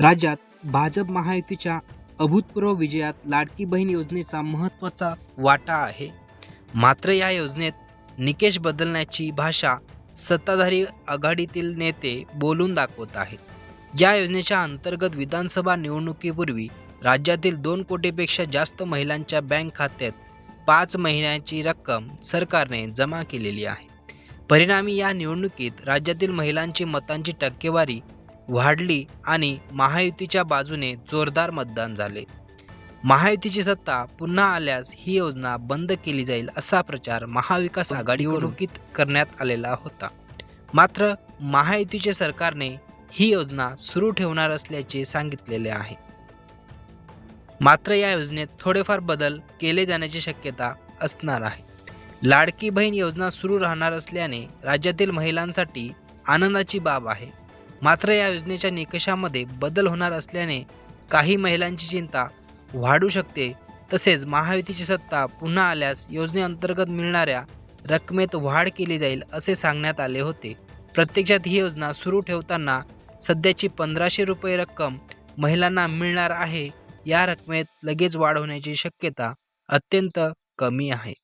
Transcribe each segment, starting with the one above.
राज्यात भाजप महायुतीच्या अभूतपूर्व विजयात लाडकी बहीण योजनेचा महत्त्वाचा वाटा आहे. मात्र या योजनेत निकेश बदलण्याची भाषा सत्ताधारी आघाडीतील नेते बोलून दाखवत आहेत. या योजनेच्या अंतर्गत विधानसभा निवडणुकीपूर्वी राज्यातील दोन कोटीपेक्षा जास्त महिलांच्या बँक खात्यात पाच महिन्यांची रक्कम सरकारने जमा केलेली आहे. परिणामी या निवडणुकीत राज्यातील महिलांची मतांची टक्केवारी वाढली आणि महायुतीच्या बाजूने जोरदार मतदान झाले. महायुतीची सत्ता पुन्हा आल्यास ही योजना बंद केली जाईल असा प्रचार महाविकास आघाडी निवडणुकीत करण्यात आलेला होता. मात्र महायुतीचे सरकारने ही योजना सुरू ठेवणार असल्याचे सांगितलेले आहे. मात्र या योजनेत थोडेफार बदल केले जाण्याची शक्यता असणार आहे. लाडकी बहीण योजना सुरू राहणार असल्याने राज्यातील महिलांसाठी आनंदाची बाब आहे. मात्र या योजनेच्या निकषामध्ये बदल होणार असल्याने काही महिलांची चिंता वाढू शकते. तसेच महायुतीची सत्ता पुन्हा आल्यास योजनेअंतर्गत मिळणाऱ्या रकमेत वाढ केली जाईल असे सांगण्यात आले होते. प्रत्यक्षात ही योजना सुरू ठेवताना सध्याची पंधराशे रुपये रक्कम महिलांना मिळणार आहे. या रकमेत लगेच वाढ होण्याची शक्यता अत्यंत कमी आहे.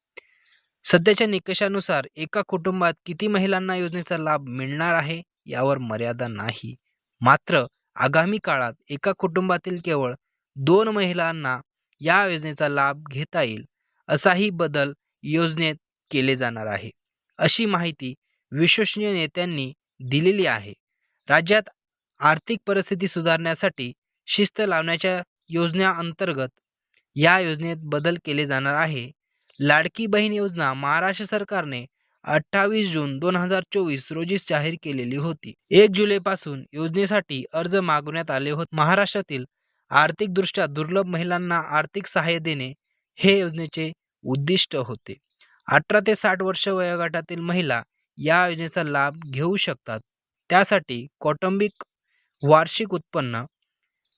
सध्याच्या निकषानुसार एका कुटुंबात किती महिलांना योजनेचा लाभ मिळणार आहे? यावर मर्यादा नाही. मात्र आगामी काळात एका कुटुंबातील केवळ दोन महिलांना या योजनेचा लाभ घेता येईल असाही बदल योजनेत केले जाणार आहे. अशी माहिती विश्वसनीय नेत्यांनी दिलेली आहे. राज्यात आर्थिक परिस्थिती सुधारण्यासाठी शिस्त लावण्याच्या योजनेअंतर्गत या योजनेत बदल केले जाणार आहे. लाडकी बहीण योजना महाराष्ट्र सरकारने अठ्ठावीस जून दोन हजार चोवीस रोजी जाहीर केलेली होती. एक जुलैपासून योजनेसाठी अर्ज मागवण्यात आले होते. महाराष्ट्रातील आर्थिकदृष्ट्या दुर्लभ महिलांना आर्थिक सहाय्य देणे हे योजनेचे उद्दिष्ट होते. अठरा ते साठ वर्ष वयोगटातील महिला या योजनेचा लाभ घेऊ शकतात. त्यासाठी कौटुंबिक वार्षिक उत्पन्न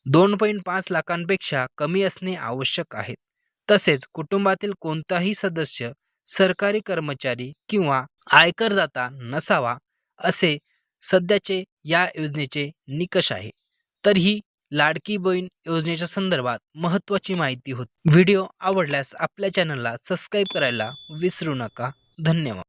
दोन पॉईंट पाच लाखांपेक्षा कमी असणे आवश्यक आहे. तसेच कुटुंबातील कोणताही सदस्य सरकारी कर्मचारी किंवा आयकरदाता नसावा असे सध्याचे या योजनेचे निकष आहे. तर ही लाडकी बहीण योजनेच्या संदर्भात महत्त्वाची माहिती होती. व्हिडिओ आवडल्यास आपल्या चॅनलला सबस्क्राईब करायला विसरू नका. धन्यवाद.